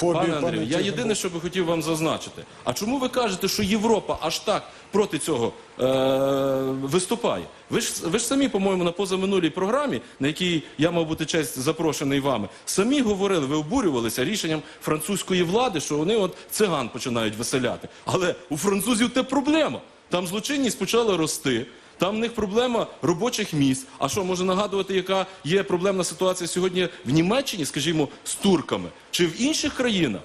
Пане Андрію, я єдине, що би хотів вам зазначити. А чому ви кажете, що Європа аж так проти цього е- виступає? Ви ж ви ж самі, по-моєму, на позаминулій програмі, на якій я мав бути честь запрошений вами, самі говорили, ви обурювалися рішенням французької влади, що вони от циган починають виселяти. Але у французів те проблема. Там злочинність почала рости. Там в них проблема робочих місць. А що може нагадувати, яка є проблемна ситуація сьогодні в Німеччині, скажімо, з турками чи в інших країнах?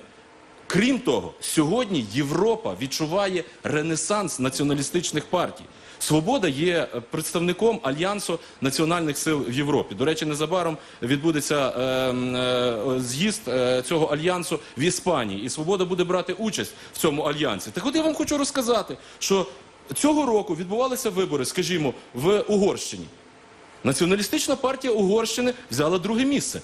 Крім того, сьогодні Європа відчуває ренесанс націоналістичних партій. Свобода є представником альянсу національних сил в Європі. До речі, незабаром відбудеться е, е, з'їзд е, цього альянсу в Іспанії, і свобода буде брати участь в цьому альянсі. Так от я вам хочу розказати, що цього року відбувалися вибори, скажімо, в Угорщині. Націоналістична партія Угорщини взяла друге місце.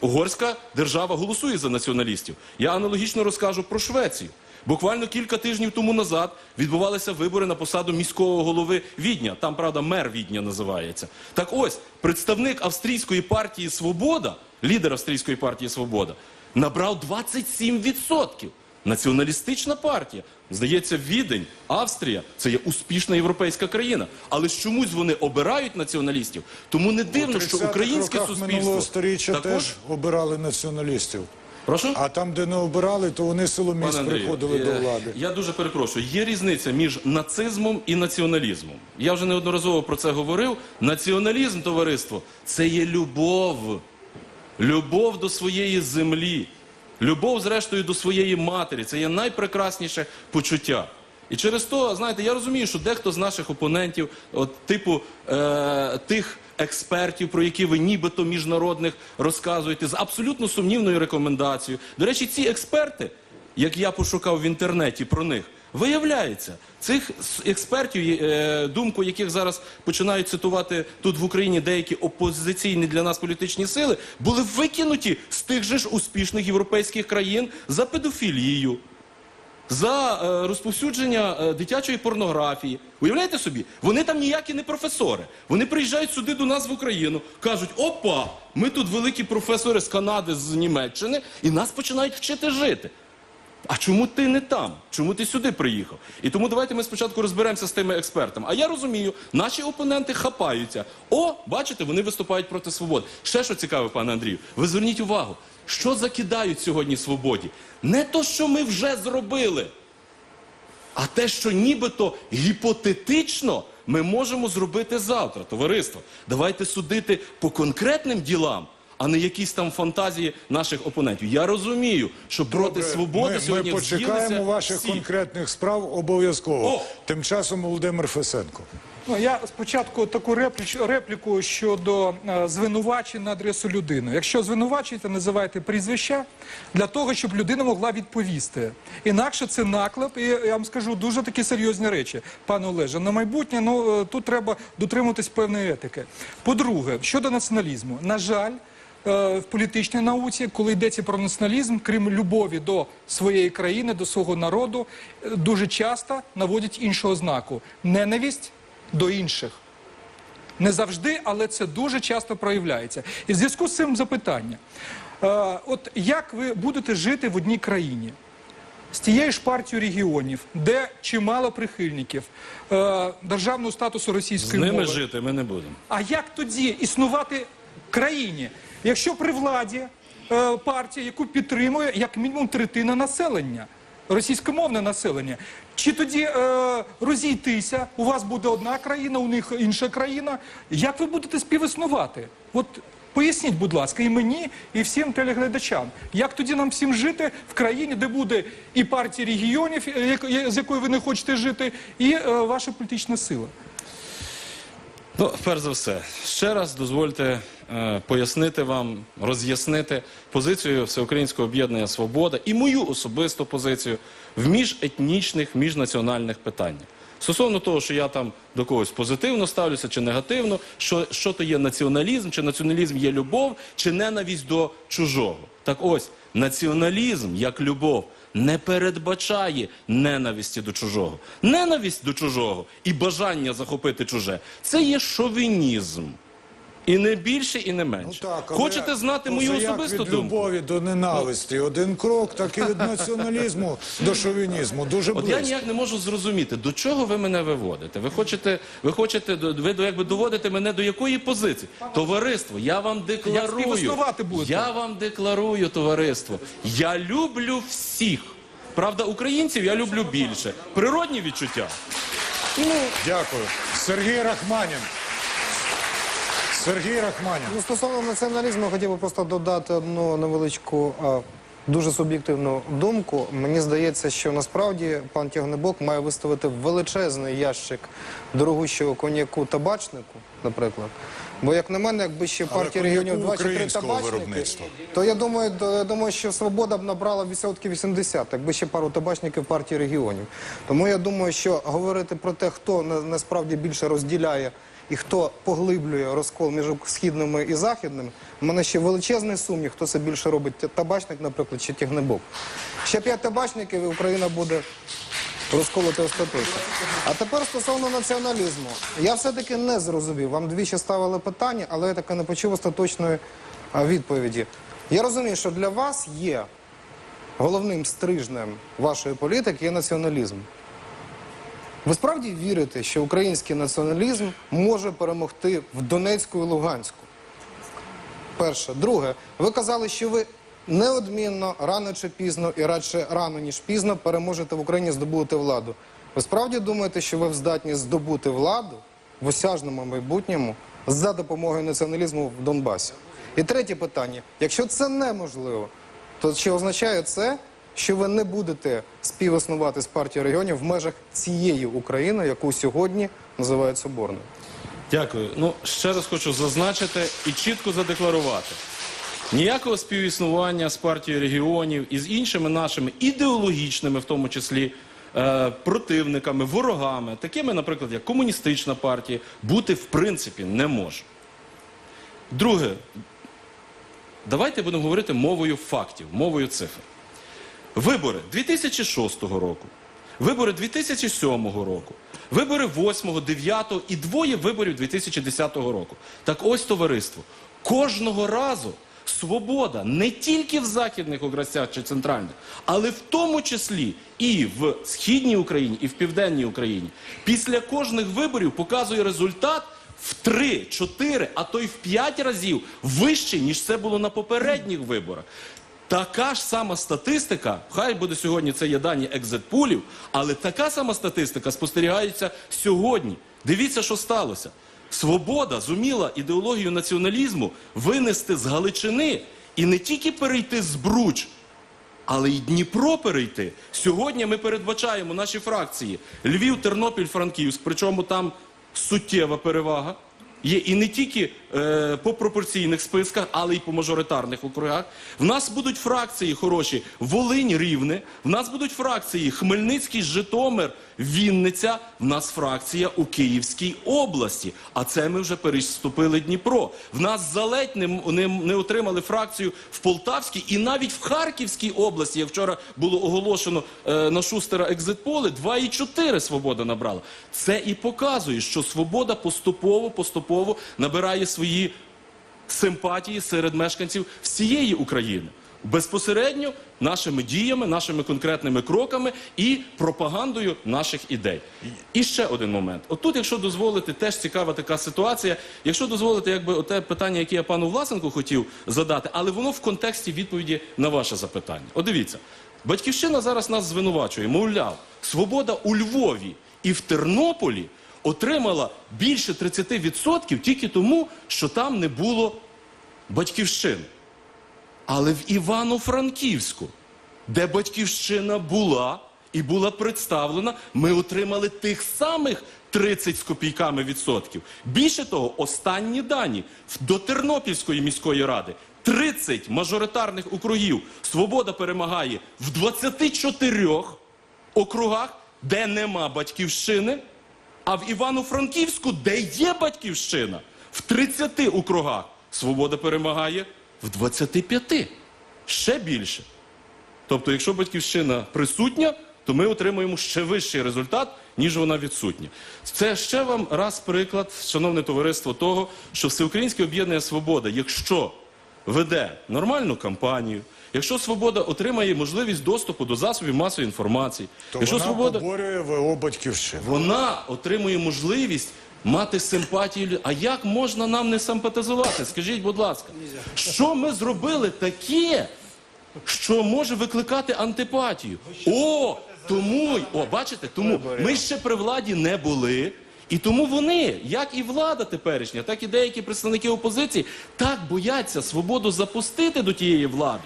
Угорська держава голосує за націоналістів. Я аналогічно розкажу про Швецію. Буквально кілька тижнів тому назад відбувалися вибори на посаду міського голови Відня. Там, правда, мер Відня називається. Так ось, представник австрійської партії Свобода, лідер австрійської партії Свобода, набрав 27%. Націоналістична партія. Здається, Відень, Австрія це є успішна європейська країна. Але ж чомусь вони обирають націоналістів. Тому не дивно, що 30-х українське суспільство минулого сторіччя також теж обирали націоналістів. прошу. А там, де не обирали, то вони силоміць приходили е, до влади. Я дуже перепрошую. Є різниця між нацизмом і націоналізмом. Я вже неодноразово про це говорив. Націоналізм, товариство, це є любов. Любов до своєї землі. Любов, зрештою, до своєї матері. Це є найпрекрасніше почуття. І через то, знаєте, я розумію, що дехто з наших опонентів, от типу е, тих експертів, про які ви нібито міжнародних розказуєте, з абсолютно сумнівною рекомендацією. До речі, ці експерти, як я пошукав в інтернеті про них, виявляється, цих експертів, е, думку яких зараз починають цитувати тут в Україні деякі опозиційні для нас політичні сили, були викинуті з тих же ж успішних європейських країн за педофілію за е, розповсюдження е, дитячої порнографії. Уявляєте собі, вони там ніякі не професори. Вони приїжджають сюди до нас в Україну, кажуть: опа, ми тут великі професори з Канади, з Німеччини, і нас починають вчити жити. А чому ти не там? Чому ти сюди приїхав? І тому давайте ми спочатку розберемося з тими експертами. А я розумію, наші опоненти хапаються. О, бачите, вони виступають проти свободи. Ще що цікаве, пане Андрію, ви зверніть увагу, що закидають сьогодні свободі? Не то, що ми вже зробили, а те, що нібито гіпотетично ми можемо зробити завтра, товариство. Давайте судити по конкретним ділам. А не якісь там фантазії наших опонентів. Я розумію, що проти Добре, свободи ми, сьогодні ми почекаємо ваших всі. конкретних справ обов'язково. Тим часом Володимир Фесенко. Ну, я спочатку таку репліч, репліку щодо е, звинувачень на адресу людини. Якщо звинувачуєте, називайте прізвища для того, щоб людина могла відповісти. Інакше це наклеп, і я вам скажу дуже такі серйозні речі, пане Олеже. На майбутнє ну, е, тут треба дотримуватись певної етики. По-друге, щодо націоналізму, на жаль. Е, В політичній науці, коли йдеться про націоналізм, крім любові до своєї країни, до свого народу, е, дуже часто наводять іншу ознаку ненависть до інших. Не завжди, але це дуже часто проявляється. І в зв'язку з цим запитання: е, от як ви будете жити в одній країні? З тією ж партією регіонів, де чимало прихильників е, державного статусу З російської ними мови. жити ми не будемо. А як тоді існувати країні, якщо при владі е, партія, яку підтримує як мінімум третина населення, російськомовне населення? Чи тоді е, розійтися? У вас буде одна країна, у них інша країна. Як ви будете співіснувати? От поясніть, будь ласка, і мені, і всім телеглядачам, як тоді нам всім жити в країні, де буде і партія регіонів, е, як- з якою ви не хочете жити, і е, ваша політична сила? Ну, перш за все, ще раз дозвольте пояснити вам, роз'яснити позицію Всеукраїнського об'єднання Свобода і мою особисту позицію в міжетнічних, міжнаціональних питаннях. Стосовно того, що я там до когось позитивно ставлюся чи негативно, що, що то є націоналізм, чи націоналізм є любов, чи ненависть до чужого. Так ось, націоналізм як любов не передбачає ненависті до чужого. Ненависть до чужого і бажання захопити чуже це є шовінізм. І не більше, і не Ну, менше. так, але Хочете знати мою це як особисту від думку? любові до ненависті. Один крок, так і від націоналізму до шовінізму. Дуже От я ніяк не можу зрозуміти, до чого ви мене виводите. Ви хочете, ви хочете, до- ви до- якби доводите мене до якої позиції? Товариство, я вам декларую. Я вам декларую, товариство. Я люблю всіх. Правда, українців я люблю більше. Природні відчуття. Дякую. Сергій Рахманін. Сергій Рахманін. Ну, стосовно націоналізму, хотів би просто додати одну невеличку, а, дуже суб'єктивну думку. Мені здається, що насправді пан Тягнебок має виставити величезний ящик дорогущого коньяку табачнику, наприклад. Бо, як на мене, якби ще Але партія регіонів коньяку 2 чи 3 українського табачники, виробництва. то я думаю, то, я думаю, що свобода б набрала відсотків 80, якби ще пару табачників партії регіонів. Тому я думаю, що говорити про те, хто на- насправді більше розділяє і хто поглиблює розкол між східними і західними, в мене ще величезний сумнів, хто це більше робить табачник, наприклад, чи тягнебок. Ще п'ять табачників, і Україна буде розколоти остаточно. А тепер стосовно націоналізму. Я все-таки не зрозумів. Вам двічі ставили питання, але я таки не почув остаточної відповіді. Я розумію, що для вас є головним стрижнем вашої політики є націоналізм. Ви справді вірите, що український націоналізм може перемогти в Донецьку і Луганську? Перше. Друге, ви казали, що ви неодмінно, рано чи пізно, і радше рано, ніж пізно, переможете в Україні здобути владу. Ви справді думаєте, що ви здатні здобути владу в осяжному майбутньому за допомогою націоналізму в Донбасі? І третє питання: якщо це неможливо, то чи означає це, що ви не будете співіснувати з партією регіонів в межах цієї України, яку сьогодні називають соборною? Дякую. Ну, ще раз хочу зазначити і чітко задекларувати. Ніякого співіснування з партією регіонів і з іншими нашими ідеологічними, в тому числі, е, противниками, ворогами, такими, наприклад, як комуністична партія, бути в принципі не може. Друге, давайте будемо говорити мовою фактів, мовою цифр. Вибори 2006 року, вибори 2007 року, вибори 8, 9 і двоє виборів 2010 року. Так ось товариство. Кожного разу свобода не тільки в західних областях чи центральних, але в тому числі і в східній Україні, і в південній Україні. Після кожних виборів показує результат в 3, 4, а то й в 5 разів вище, ніж це було на попередніх виборах. Така ж сама статистика, хай буде сьогодні це є дані екзитпулів, але така сама статистика спостерігається сьогодні. Дивіться, що сталося. Свобода зуміла ідеологію націоналізму винести з Галичини і не тільки перейти з Бруч, але й Дніпро перейти. Сьогодні ми передбачаємо наші фракції Львів, Тернопіль, Франківськ, причому там суттєва перевага. Є і не тільки по пропорційних списках, але й по мажоритарних округах. В нас будуть фракції хороші Волинь, Рівне. В нас будуть фракції Хмельницький, Житомир, Вінниця. В нас фракція у Київській області. А це ми вже переступили Дніпро. В нас заледь не, не, не отримали фракцію в Полтавській і навіть в Харківській області, як вчора було оголошено е, на Шустера екзитполи, 2,4 свобода набрала. Це і показує, що свобода поступово, поступово набирає свої симпатії серед мешканців всієї України. Безпосередньо нашими діями, нашими конкретними кроками і пропагандою наших ідей. І ще один момент. Отут, якщо дозволити, теж цікава така ситуація. Якщо дозволити, якби оте питання, яке я пану Власенку хотів задати, але воно в контексті відповіді на ваше запитання. От дивіться, батьківщина зараз нас звинувачує, мовляв, свобода у Львові і в Тернополі отримала більше 30% тільки тому, що там не було батьківщини. Але в Івано-Франківську, де батьківщина була і була представлена, ми отримали тих самих 30 з копійками відсотків. Більше того, останні дані до Тернопільської міської ради 30 мажоритарних округів. Свобода перемагає в 24 округах, де нема батьківщини. А в Івано-Франківську, де є батьківщина, в 30 округах свобода перемагає в 25. Ще більше. Тобто, якщо батьківщина присутня, то ми отримуємо ще вищий результат, ніж вона відсутня. Це ще вам раз приклад, шановне товариство, того, що Всеукраїнське об'єднання Свобода, якщо веде нормальну кампанію, якщо Свобода отримає можливість доступу до засобів масової інформації, То якщо вона Свобода поборює ВО батьківщину. вона отримує можливість мати симпатію. лю- А як можна нам не симпатизувати? Скажіть, будь ласка, що ми зробили таке, що може викликати антипатію? О, тому, й- о, бачите, тому ми ще при владі не були. І тому вони, як і влада теперішня, так і деякі представники опозиції, так бояться свободу запустити до тієї влади.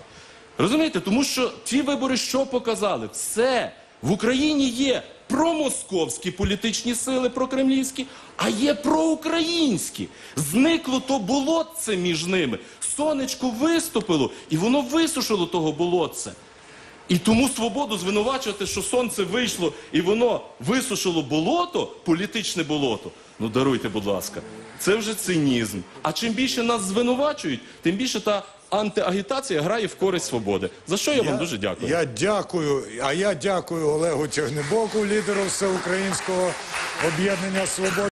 Розумієте, тому що ті вибори що показали? Все в Україні є промосковські політичні сили, прокремлівські, а є проукраїнські. Зникло то болотце між ними. Сонечко виступило, і воно висушило того болотце. І тому свободу звинувачувати, що сонце вийшло і воно висушило болото, політичне болото. Ну даруйте, будь ласка, це вже цинізм. А чим більше нас звинувачують, тим більше та антиагітація грає в користь свободи. За що я вам дуже дякую. Я дякую, а я дякую Олегу Тягнебоку, лідеру всеукраїнського об'єднання Свобода.